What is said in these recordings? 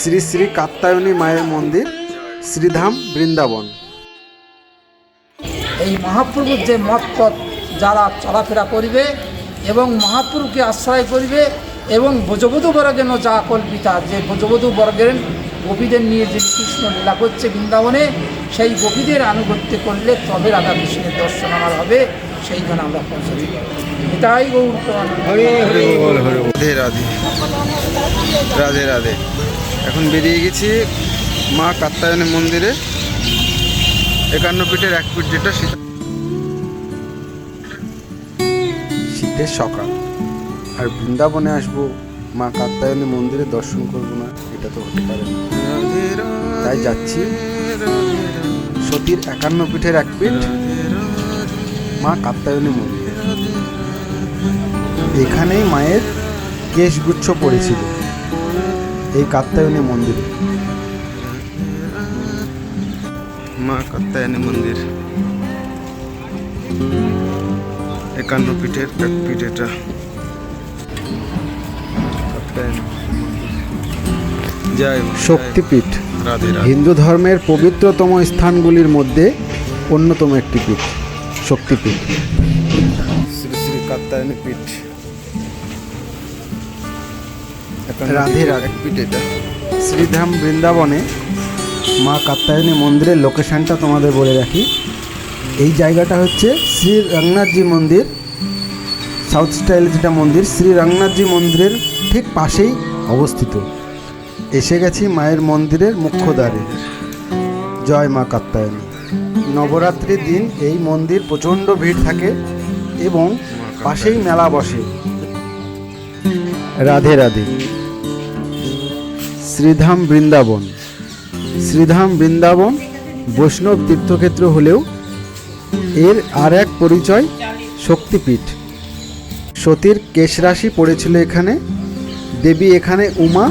শ্রী শ্রী কাত্তায়নী মায়ের মন্দির শ্রীধাম বৃন্দাবন। এই মহাপ্রভুর যে মত পথ যারা চলাফেরা করিবে এবং মহাপ্রভুকে আশ্রয় করিবে এবং ভোজবধূ বর্গেন যা কল্পিতা যে ভোজবধূ বর্গের গোপীদের নিয়ে যে কৃষ্ণ লীলা করছে বৃন্দাবনে সেই গোপীদের আনুগত্য করলে তবে রাধা কৃষ্ণের দর্শন আমার হবে সেইখানে আমরা পৌঁছাতে এটাই গৌর রাধে রাধে। রাধে রাধে। এখন বেরিয়ে গেছি মা কাত্তায়নী মন্দিরে। একান্ন পিঠের এক পিঠ যেটা শীত- শীতের সকাল। আর বৃন্দাবনে আসব, মা কাত্তায়নী মন্দিরে দর্শন করব না, এটা তো হতে পারে তাই যাচ্ছি। সতীর একান্ন পিঠের এক পিঠ, মা কাত্তায়নী মন্দির। এখানেই মায়ের কেশগুচ্ছ পড়েছিল এই কাত্তায়নী মন্দিরে। মা কাত্তায়নী মন্দির। একান্ন পিঠের এক পিঠ এটা শক্তিপীঠ। হিন্দু ধর্মের পবিত্রতম স্থানগুলির মধ্যে অন্যতম একটি পীঠ শক্তিপীঠ। শ্রী শ্রী কাত্তায়নী পীঠ। রাধে রাধে। এটা। শ্রীধাম বৃন্দাবনে মা কাত্তায়নী মন্দিরের লোকেশনটা তোমাদের বলে রাখি। এই জায়গাটা হচ্ছে শ্রী রঙ্গনাথজি মন্দির সাউথ স্টাইল যেটা মন্দির শ্রী রঙ্গনাথজি মন্দিরের ঠিক পাশেই অবস্থিত। এসে গেছি মায়ের মন্দিরের মুখ্য দ্বারে। জয় মা কাত্তায়নী নবরাত্রির দিন এই মন্দির প্রচণ্ড ভিড় থাকে এবং পাশেই মেলা বসে। রাধে রাধে। শ্রীধাম বৃন্দাবন। শ্রীধাম বৃন্দাবন বৈষ্ণব তীর্থক্ষেত্র হলেও এর আর এক পরিচয় শক্তিপীঠ। সতীর কেশরাশি পড়েছিল এখানে, দেবী এখানে উমা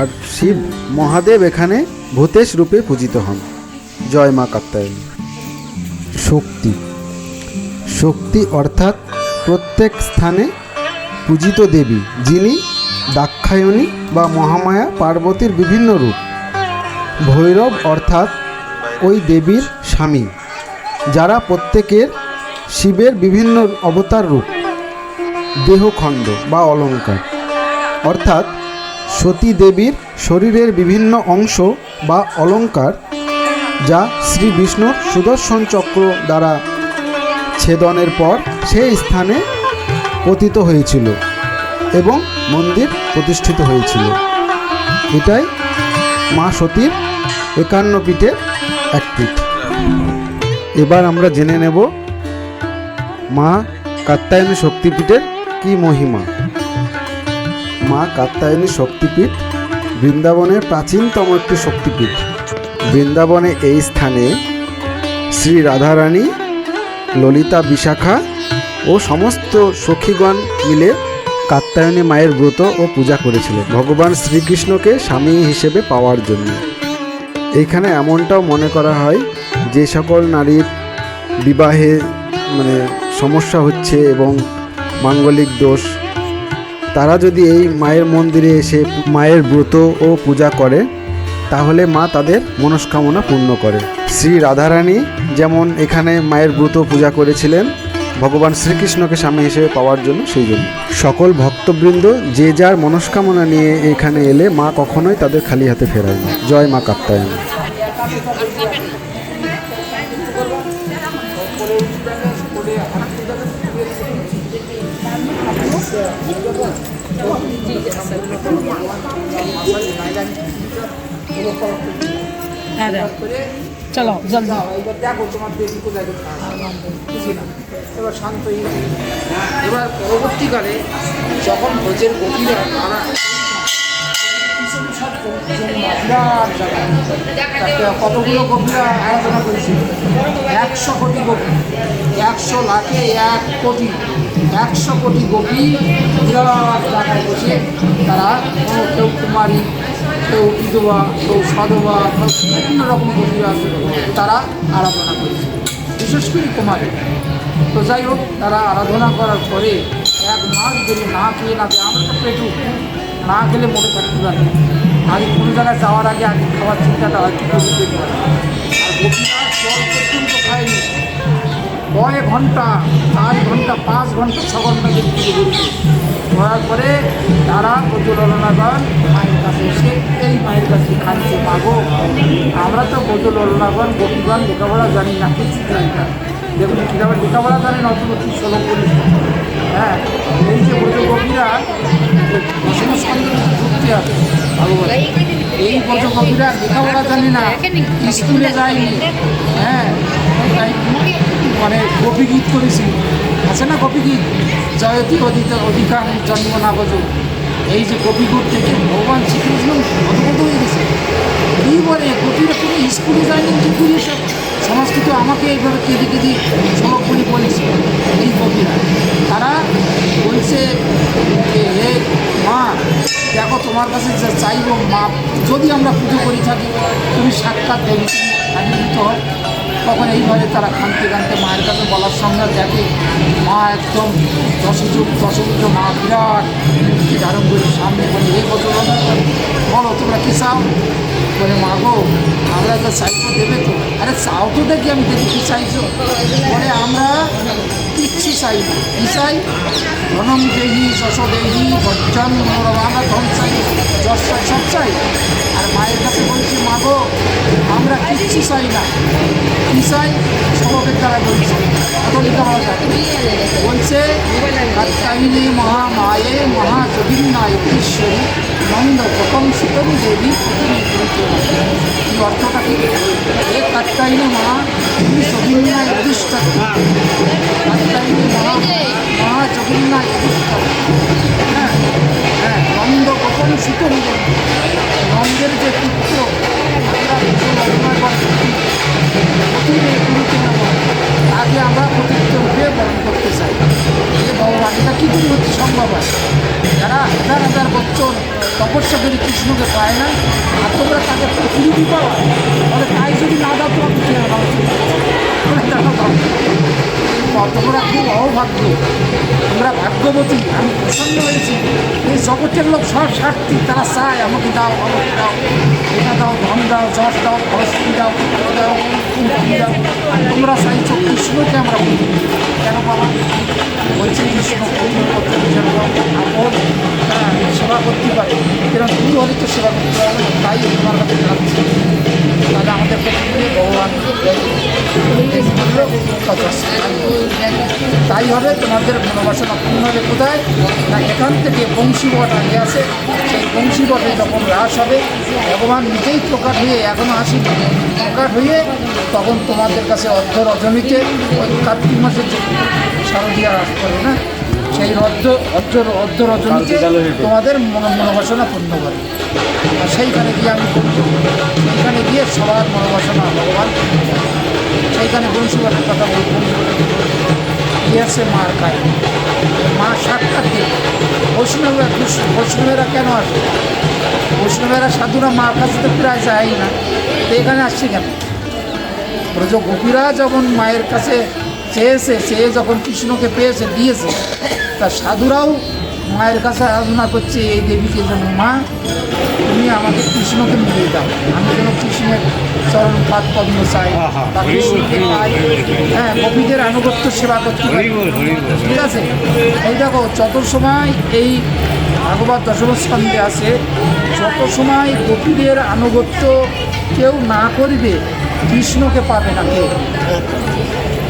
আর শিব মহাদেব এখানে ভূতেশ রূপে পূজিত হন। জয় মা কাত্তায়নী শক্তি। শক্তি অর্থাৎ প্রত্যেক স্থানে পূজিত দেবী, যিনি দাক্ষায়ণী বা মহামায়া পার্বতীর বিভিন্ন রূপ। ভৈরব অর্থাৎ ওই দেবীর স্বামী, যারা প্রত্যেকের শিবের বিভিন্ন অবতার রূপ, দেহখণ্ড বা অলঙ্কার। অর্থাৎ সতী দেবীর শরীরের বিভিন্ন অংশ বা অলঙ্কার, যা শ্রী বিষ্ণুর সুদর্শন চক্র দ্বারা ছেদনের পর সেই স্থানে পতিত হয়েছিল এবং মন্দির প্রতিষ্ঠিত হয়েছিল। এটাই মা সতীর একান্ন পীঠের এক পীঠ। এবার আমরা জেনে নেব মা কাত্তায়নী শক্তিপীঠের কি মহিমা। মা কাত্তায়নী শক্তিপীঠ বৃন্দাবনের প্রাচীনতম একটি শক্তিপীঠ। বৃন্দাবনে এই স্থানে শ্রী রাধারানী, ললিতা বিশাখা ও সমস্ত সখীগণ মিলে কাত্তায়নী মায়ের ব্রত ও পূজা করেছিলেন। ভগবান শ্রীকৃষ্ণকে স্বামী হিসেবে পাওয়ার জন্য। এইখানে এমনটাও মনে করা হয় যে সকল নারীর বিবাহে মানে সমস্যা হচ্ছে এবং মাঙ্গলিক দোষ। তারা যদি এই মায়ের মন্দিরে এসে মায়ের ব্রত ও পূজা করে, তাহলে মা তাদের মনস্কামনা পূর্ণ করে। শ্রী রাধারানী যেমন এখানে মায়ের ব্রত পূজা করেছিলেন ভগবান শ্রীকৃষ্ণকে স্বামী হিসেবে পাওয়ার জন্য সেই জন্য। সকল ভক্তবৃন্দ যে যার মনস্কামনা নিয়ে এখানে এলে মা কখনোই তাদের খালি হাতে ফেরায় না। জয় মা কাত্তায়নী চলো জলদি এবার দেখো তোমার দেবী কোথায় এবার শান্ত এবার পরবর্তীকালে যখন ভোজের গভীরা তারা কতগুলো গভীরা আলোচনা করেছিল একশো কোটি গোপী। একশো লাখে এক কোটি। একশো কোটি গোপী বিরাট জায়গায় বসে, তারা কেউ কুমারী কেউ বিধবা, কেউ সধবা বিভিন্ন রকম গোপীরা তারা আরাধনা করেছে। বিশেষ করে কুমারী। তো যাই হোক, তারা আরাধনা করার পরে এক মাস যদি না খেয়ে না খেয়ে আমরা তো পেটু না খেলে মোটে থাকতে পারি। আগে কোনো জায়গায় যাওয়ার আগে আগে খাওয়ার চিন্তাটা হয়তো গোপী তৈরি পারে আর গোপীরা জল পর্যন্ত খায়নি। কয় ঘণ্টা, চার ঘণ্টা, পাঁচ ঘণ্টা, ছ ঘণ্টা ধরে পুজো করার পরে তারা বজলনাগণ মায়ের কাছে এসে, এই মায়ের কাছে খাচ্ছে মাগো। আমরা তো বজলনাগণ গোপীগণ লেখাপড়া জানি না কিছু জানি না। দেখুন কীভাবে লেখাপড়া অত কি ষোলো করি হ্যাঁ এই যে ব্রজ গোপীরা বসন্ত ঘুরতে হবে ভগবান। এই ব্রজ গোপীরা লেখাপড়া জানি না, স্কুলে যায়নি। হ্যাঁ মানে গোপী গীত করেছি। আছে না গোপী গীত জয়তী অধিকার অধিকার জন্ম না বোঝো এই যে গীত থেকে ভগবান শ্রীকৃষ্ণ অদ্ভুত হয়ে গেছে। কী বলে গোপীরা কোনো স্কুলে যায়নি কি করে সব সংস্কৃত আমাকে এইভাবে কেঁদে কেঁদে বলে বলেছে এই গোপীরা তারা বলছে হে মা, দেখো তোমার কাছে যা চাইব, মা, যদি আমরা পুজো করে থাকি, তুমি সাক্ষাৎ দেবে, তুমি আবির্ভূত হও। তখন এইভাবে তারা খানতে খানতে মায়ের কাছে বলার সঙ্গে দেখে, মা একদম দশযুগ দশযুগ মা বিরাট মূর্তি ধারণ করে সামনে বলে, এই বছর বলো, তোমরা কী চাও? বলে, মা গো, আমরা তো চাইব দেবে তো। আরে চাও তো দেখি, আমি দেখি কী চাইছো। বলে, আমরা চাই না ধনম দেহি যশ দেহি, বজ্জন মনোরম আমরা ধন চাই যশ চাই আর মায়ের কাছে বলছি, মা গো, আমরা কিচ্ছু চাই না। কি চাই সবকের দ্বারা বলছে অত লেখাপড়া থাকে বলছে কাহিনী মহামায়ে মহাযোগিন্নায় ঈশ্বরী নন্দ প্রথম সুতরী দেবী। এই অর্থটা কি? এ কাত্তায়নী মহা, তুমি অধিষ্ঠান কাত্তায়নী মহা মহাযোগিন্নায় অধিষ্ঠান হ্যাঁ হ্যাঁ নন্দ প্রথম সুতরী দেবী। নন্দের যে পুত্র, আমরা তপস্যা করে কৃষ্ণকে পায় না আর তোমরা তাকে প্রতিনিধি পাওয়া তাহলে তাই যদি না দাও কিছু না দেখো তোমরা খুব অভাগ্য তোমরা ভাগ্যবতী আমি প্রসন্ন হয়েছি এই জগতের লোক সব স্বার্থী তারা চায় আমাকে দাও আমাকে দাও এটা দাও ধন দাও যশ দাও ফলস্তি দাও পুত্র দাও কুর্তি দাও তোমরা চাইছো কৃষ্ণকে আমরা বলি কেন বাবা বলছে কৃষ্ণ কঠিন করতে হ্যাঁ সেবা করতে পারে এরকম তুমি হলে তো সেবা করতে পারবে তাই তোমার কাছে যাচ্ছি তাহলে আমাদের পক্ষে ভগবান। তাই হবে তোমাদের মনোবাসনা পূর্ণ হবে কোথায়? না, এখান থেকে বংশীবট আগে আছে সেই বংশীবটে যখন হ্রাস হবে, ভগবান নিজেই প্রকাট হয়ে এখনও আসি প্রকাট হয়ে তখন তোমাদের কাছে অর্ধ রজনীতে ওই কার্তিক মাসের যে শারদীয়া রাস করে না সেই অর্ধ অর্ধ অর্ধ রজনীতে তোমাদের মনো মনোবাসনা পূর্ণ করে। আর সেইখানে গিয়ে আমি সেইখানে গিয়ে সবার মনোবাসনা ভগবান। সেইখানে বংশীবটের কথা বলব গিয়েছে মার কায় মা সাক্ষাৎ দিল বৈষ্ণবেরা বৈষ্ণবেরা কেন আসে বৈষ্ণবেরা সাধুরা মার কাছে তো প্রায় যায় না। তো এখানে আসছে কেন? ব্রজ গোপীরা যখন মায়ের কাছে চেয়েছে চেয়ে যখন কৃষ্ণকে পেয়েছে দিয়েছে তা সাধুরাও মায়ের কাছে আরাধনা করছে এই দেবীকে যেন মা তুমি আমাকে কৃষ্ণকে মিলিয়ে দাও। আমি যেন কৃষ্ণের চরণ পাত পদ্ম চাই বা কৃষ্ণকে পাই। হ্যাঁ গোপীদের আনুগত্য সেবা করতে পারি। ঠিক আছে? এই দেখো যত সময় এই ভাগবত দশম স্কন্ধে আছে যত সময় গোপীদের আনুগত্য কেউ না করবে কৃষ্ণকে পাবে না কেউ।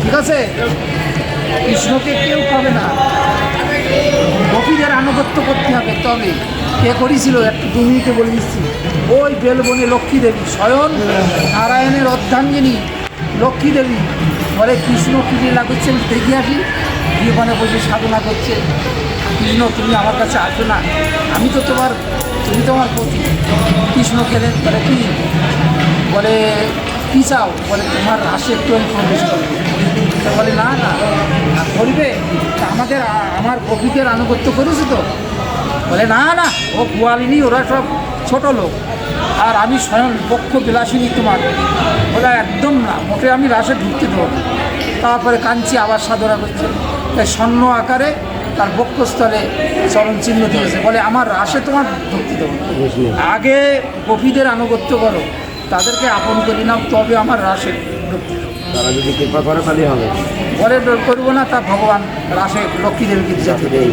ঠিক আছে? কৃষ্ণকে কেউ পাবে না। গোপীদের আনুগত্য করতে হবে তবে। কে করেছিল? একটু দু মিনিটে বলে দিচ্ছি। ওই বেলবনে লক্ষ্মী দেবী, স্বয়ং নারায়ণের অর্ধাঙ্গিনী লক্ষ্মী দেবী। বলে কৃষ্ণ কী লীলা করছে আমি দেখে আসি। ওখানে বসে সাধনা করছে। কৃষ্ণ, তুমি আমার কাছে আসবে না। আমি তো তোমার, তুমি তোমার প্রতি কৃষ্ণ খেলে বলে কি? বলে, কী চাও? বলে, তোমার রাশে একটু আমি প্রবেশ তা বলে, না না করবে। আমাদের আমার প্রকৃতির আনুগত্য করেছে তো। বলে, না না, ও গোয়ালিনী ওরা সব ছোট লোক। আর আমি স্বয়ং পক্ষ বিলাসিনী তোমার। ওরা একদম না, মোটে আমি রাসে ঢুকতে দেবো তারপরে কাঞ্চি আবার সাধনা করছে। তাই স্বর্ণ আকারে তার বক্ষস্থলে চরণ চিহ্ন দিয়েছে। বলে, আমার রাসে তোমার ভক্তি দেবো আগে গোপীদের আনুগত্য করো, তাদেরকে আপন করি নাও, তবে আমার রাসে দেবো। তারা যদি কৃপা করে তাহলেই হবে। পরে করব না তা ভগবান রাসে লক্ষ্মী দেবীকে যেতে দেয়।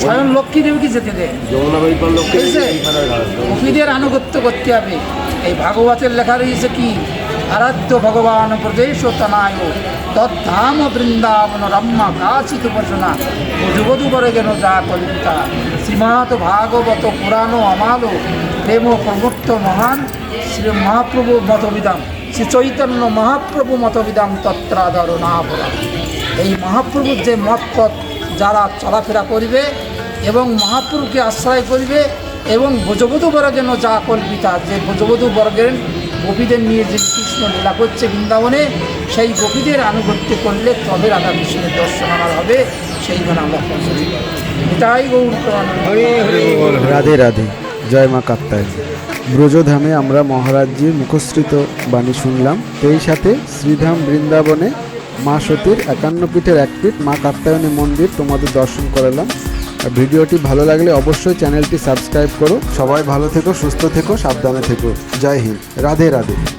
স্বয়ং লক্ষ্মী দেবীকে যেতে দেয়। যমুনা বৈপাল লোককে বুঝেছে? আনুগত্য করতে হবে। এই ভাগবতের লেখা রয়েছে কি? আরাধ্য ভগবান প্রদেশ তনায় তদ্ধাম বৃন্দাবন রম্মা কাচিত বসনা যুবধু বরে গেন যা কলিতা। শ্রীমাত ভাগবত পুরাণ আমালো। প্রেম প্রমুক্ত মহান। শ্রী মহাপ্রভু মতবিদাম শ্রী চৈতন্য মহাপ্রভু মতবিদাম তত্রাদর না বলা এই মহাপ্রভুর যে মত পথ যারা চলাফেরা করবে এবং মহাপ্রভুকে আশ্রয় করবে এবং ভোজবধূ বর্গেন যা কল্পিতা যে ভোজবধূ বর্গের গোপীদের নিয়ে যে কৃষ্ণ লীলা করছে বৃন্দাবনে সেই গোপীদের আনুগত্য করলে তবে রাধা কৃষ্ণের দর্শন আমার হবে সেইখানে আমরা পৌঁছে এটাই গৌর রাধে রাধে। জয় মা কাত্তায় ব্রজধামে আমরা মহারাজজির মুখশ্রিত বাণী শুনলাম। সেই সাথে শ্রীধাম বৃন্দাবনে মা সতীর একান্ন পিঠের এক পিঠ, মা কাত্তায়নী মন্দির তোমাদের দর্শন করালাম। ভিডিওটি ভালো লাগলে অবশ্যই চ্যানেলটি সাবস্ক্রাইব করো। সবাই ভালো থেকো, সুস্থ থেকো, সাবধানে থেকো। জয় হিন্দ। রাধে রাধে।